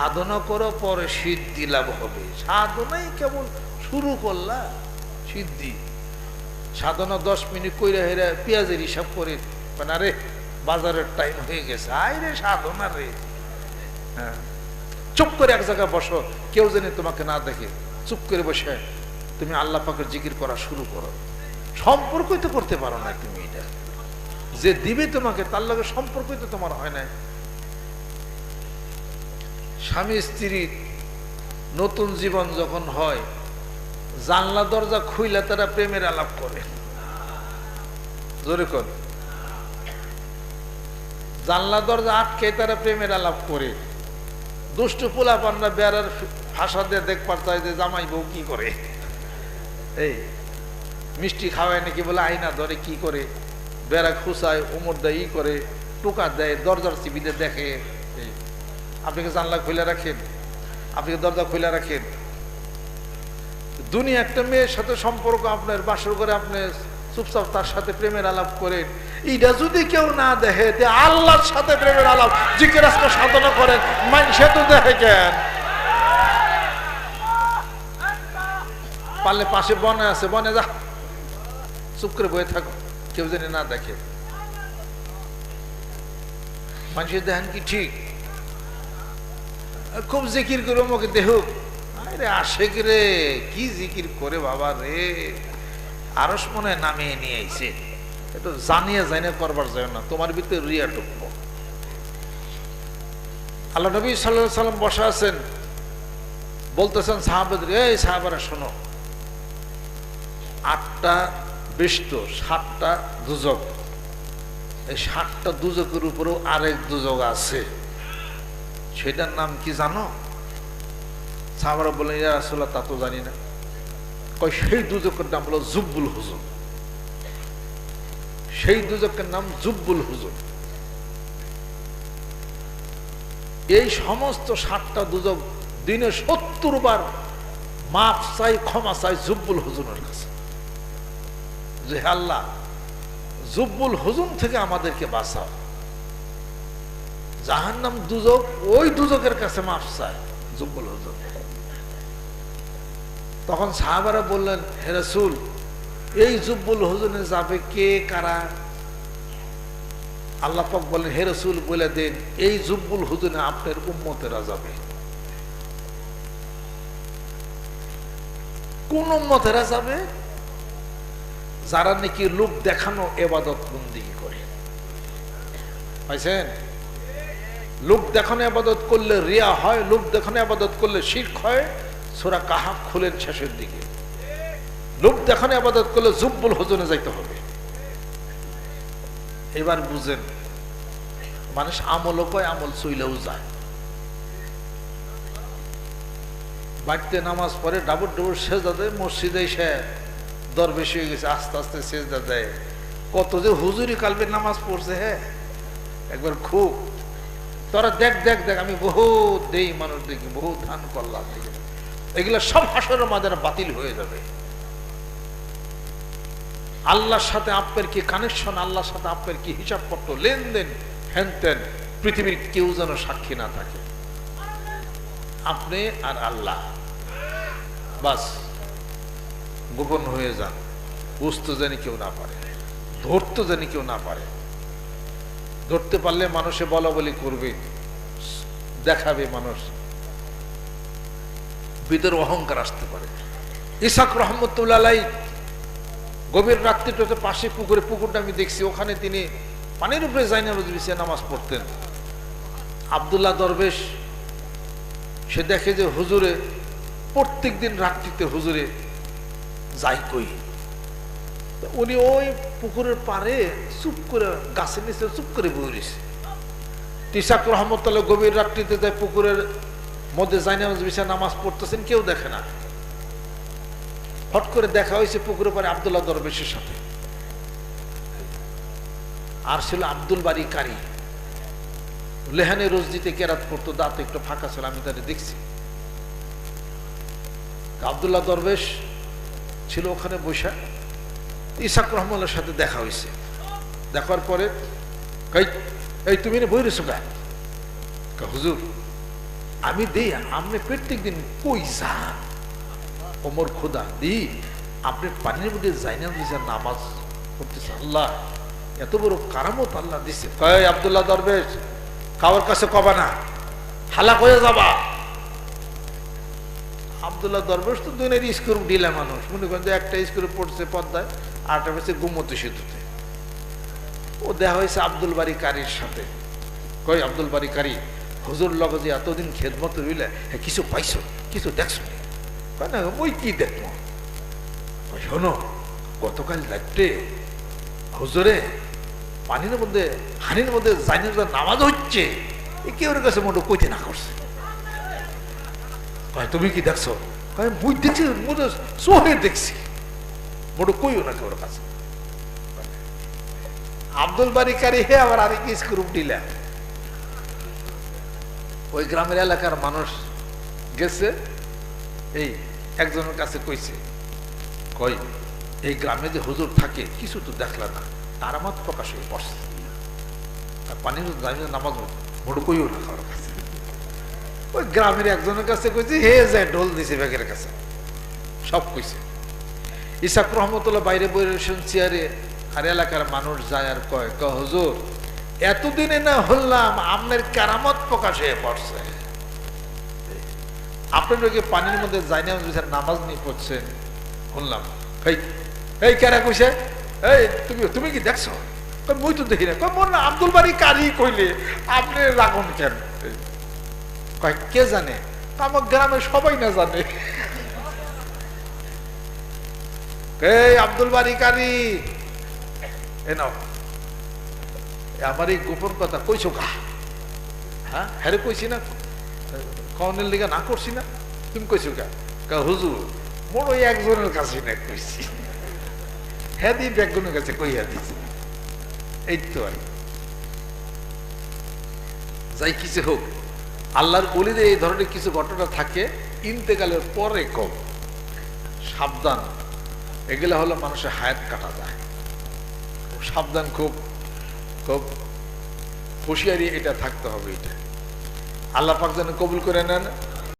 সাধনা করো পরে সিদ্ধি লাভ হবে। সাধনাই কেবল শুরু করলা, সিদ্ধি। সাধনা দশ মিনিট কইরা হেরা পেঁয়াজের হিসাব করে মানে আরে বাজারের টাইম হয়ে গেছে। আয় রে সাধনা রে। হ্যাঁ। চুপ করে এক জায়গায় বসো, কেউ জানি তোমাকে না দেখে। চুপ করে বসে তুমি আল্লাহ পাকের জিকির করা শুরু করো। সম্পর্কই তো করতে পারো না তুমি এটা। যে দিবে তোমাকে, তার লগে সম্পর্কই তো তোমার হয় না স্বামী স্ত্রীর নতুন জীবন যখন হয়, জানলা দরজা খুইলে তারা প্রেমের আলাপ করে। জোরে জানলা দরজা আটকে তারা প্রেমের আলাপ করে। দুষ্টু পোলা পান্না বেড়ার ভাষা দিয়ে দেখবার চাই যে জামাই বউ কি করে? এই, মিষ্টি খাওয়ায় নাকি বলে আইনা ধরে কি করে? বেড়া খুসায় উমর দেয় ই করে, টোকা দেয়, দরজার চিবিতে দেখে। আপনি কি জানলা খুলে রাখেন? আপনি দরজা খুলে রাখেন? দুনিয়া একটা মেয়ের সাথে সম্পর্ক আপনার, বাসর করে আপনি চুপচাপ তার সাথে প্রেমের আলাপ করেন। এইটা যদি কেউ না দেখে, তে আল্লাহর সাথে প্রেমের আলাপ জিজ্ঞেস সাধনা করেন মানুষে তো দেখে কেন? পারলে পাশে বনে আছে, বনে যা। চুপ করে বয়ে থাকো, কেউ জানি না দেখে। মানুষের দেখেন কি ঠিক? খুব জিকির করে আমাকে দেহুক আরে আশেক রে, কি জিকির করে বাবা রে। আরস মনে নামিয়ে নিয়ে আইছে। একটু জানিয়ে জানিয়ে করবার যায় না, তোমার ভিতরে রিয়া ঢুকবো। আল্লাহ নবী সাল্লাহ সাল্লাম বসা আছেন। বলতেছেন, সাহাবাদের, এই সাহাবারা শোনো। আটটা বেষ্ট, সাতটা দুজক। এই সাতটা দুজকের উপরেও আরেক দুজক আছে। সেটার নাম কি জানো? সাহাবারা বললেন, ইয়া রাসূলুল্লাহ, তা তো জানি না। কয়, সেই দুজকের নাম হলো জুব্বুল হুজুর। সেই দুজকের নাম জুব্বুল হুজুর। এই সমস্ত সাতটা দুজক দিনে সত্তর বার মাপ চাই, ক্ষমা চাই জুব্বুল হুজুরের কাছে। যে আল্লাহ, জুব্বুল হুজুন থেকে আমাদেরকে বাঁচাও। জাহান নাম দুজক, ওই দুজকের কাছে মাফ চায়, জুব্বুল হুজুর। তখন সাহাবারা বললেন, হে রসুল, এই জুব্বুল হুজুনে যাবে কে, কারা? আল্লাহ পাক বলেন হে রসুল, বলে দেন, এই জুব্বুল হুজুনে আপনার উম্মতেরা যাবে। কোন উম্মতেরা যাবে? যারা নাকি লোক দেখানো এবাদত বন্দি করে। পাইছেন? লোক দেখানো আবাদত করলে রিয়া হয়, লোক দেখানো আবাদত করলে শিখ হয়। সোরা কাহাব খুলেন শেষের দিকে। লোক দেখানো আবাদত করলে জুব্বুল হজনে যাইতে হবে। এবার বুঝেন, মানুষ আমলও কয়, আমল চইলেও যায়। বাড়িতে নামাজ পড়ে, ডাবর ডাবর সেজা দেয়, মসজিদে সে দরবেশ হয়ে গেছে, আস্তে আস্তে সেজদা দেয়। কত যে হুজুরি কালবে নামাজ পড়ছে হ্যাঁ? একবার খুব তোরা দেখ দেখ দেখ, আমি বহুত দেই মানুষ দেখি, বহুত ধান করলাম এগুলো সব হাসরের মাঝে বাতিল হয়ে যাবে। আল্লাহর সাথে আপনার কি কানেকশন আল্লাহর সাথে আপনার কি হিসাবপত্র, লেনদেন, হেনতেন, পৃথিবীর কেউ যেন সাক্ষী না থাকে। আপনি আর আল্লাহ। বাস, গোপন হয়ে যান। বুঝতে জানি কেউ না পারে। ধরতে জানি কেউ না পারে। ধরতে পারলে মানুষে বলা বলি করবে, দেখাবে মানুষ। ভিতরে অহংকার আসতে পারে। ইসাক রহমতুল্লাহ গভীর রাত্রিটাতে পাশে পুকুরে, পুকুরটা আমি দেখছি, ওখানে তিনি পানির উপরে জাইনা বিছিয়ে নামাজ পড়তেন। আবদুল্লাহ দরবেশ, সে দেখে যে হুজুরে প্রত্যেক দিন রাত্রিতে হুজুরে, যাই কই। উনি ওই পুকুরের পারে চুপ করে গাছের নিচে চুপ করে বই রয়েছে। তিসাক রহমতুল্লাহ গভীর রাত্রিতে যায় পুকুরের মধ্যে জাইনামাজ বিছা নামাজ পড়তেছেন, কেউ দেখে না। হট করে দেখা হয়েছে পুকুরের পারে আবদুল্লাহ দরবেশের সাথে। আর ছিল আব্দুল বাড়ি কারি। লেহানে রোজ দিতে কেরাত করতো, দাঁত একটু ফাঁকা ছিল, আমি তাদের দেখছি। আবদুল্লাহ দরবেশ ছিল ওখানে বৈশা ইসাক রহমানের সাথে দেখা হয়েছে। দেখার পরে এই তুমি বই রেছো হুজুর, আমি দেই আপনি প্রত্যেক দিন কই যান ওমর খোদা দি আপনি পানির মধ্যে যাইনা দিয়েছে নামাজ করতেছে আল্লাহ, এত বড় কারামত আল্লাহ দিছে। কয় আবদুল্লাহ দরবেশ কাবার কাছে কবা না, হালাক হয়ে যাবা। আবদুল্লাহ দরবেশ তো দুনের স্কুল দিলে মানুষ, মনে করেন যে একটা স্কুলে পড়ছে পদ্মায় আরটা হচ্ছে গুমতি সেতুতে। ও দেখা হয়েছে আব্দুল বাড়ি কারির সাথে। কই আব্দুল বাড়ি কারি, হুজুর লগে যে এতদিন খেদমত রইলে হে কিছু পাইছো? কিছু দেখছ না? ওই কি দেখব? শোনো, গতকাল রাত্রে হুজুরে পানির মধ্যে হানির মধ্যে জাইনের যে নামাজ হচ্ছে। এ কি ওর কাছে মোটো কইতে না করছে। তুমি কি দেখছ? কয়, মুই দেখছি মোটো চোখে দেখছি। মোটো কইও না ওর কাছে? আব্দুল বাড়ি কারি হে আবার আরেক স্ক্রুপ দিলা। ওই গ্রামের এলাকার মানুষ গেছে, এই একজনের কাছে কইছে, কই, এই গ্রামে যে হুজুর থাকে, কিছু তো দেখলা না, তার আমার প্রকাশ হয়ে পড়ছে। আর পানির গ্রামে নামাজ মোটু কইও না কারোর কাছে? ওই গ্রামের একজনের কাছে কইছে, হে যায় ঢোল দিছে ব্যাগের কাছে। সব কইছে। ইসাক রহমতুল্লাহ বাইরে বইরে চেয়ারে আর এলাকার মানুষ যায় আর কয় ক হুজুর এতদিনে না হলাম আপনার কারামত প্রকাশ হয়ে পড়ছে। আপনার লোকে পানির মধ্যে যাই না নামাজ নিয়ে পড়ছেন শুনলাম। এই এই কেরা কইছে? এই তুমি তুমি কি দেখছ? মুই তো দেখি না। কই, না আব্দুল বাড়ি কারি কইলে আপনি রাগুন কেন? কয় কে জানে? আমার গ্রামে সবাই না জানে। আব্দুল বাড়ি কারি আমার এই গোপন কথা কইছো কা হ্যাঁ? হ্যারে কইছি না কনের লিগা না করছি না। তুমি কইছো কা কা হুজুর, মোর ওই একজনের কাছে না কইছি। হ্যাঁ দি একজনের কাছে কইয়া দিছি। এই তো আর। যাই কিছু হোক, আল্লাহর অলিদের এই ধরনের কিছু ঘটনা থাকে, ইন্তেকালের পরে কম সাবধান। এগুলো হলো মানুষের হায়াত কাটা যায়। সাবধান, খুব খুব হুঁশিয়ারি এটা থাকতে হবে এটা। আল্লাহ পাক যেন কবুল করে নেন।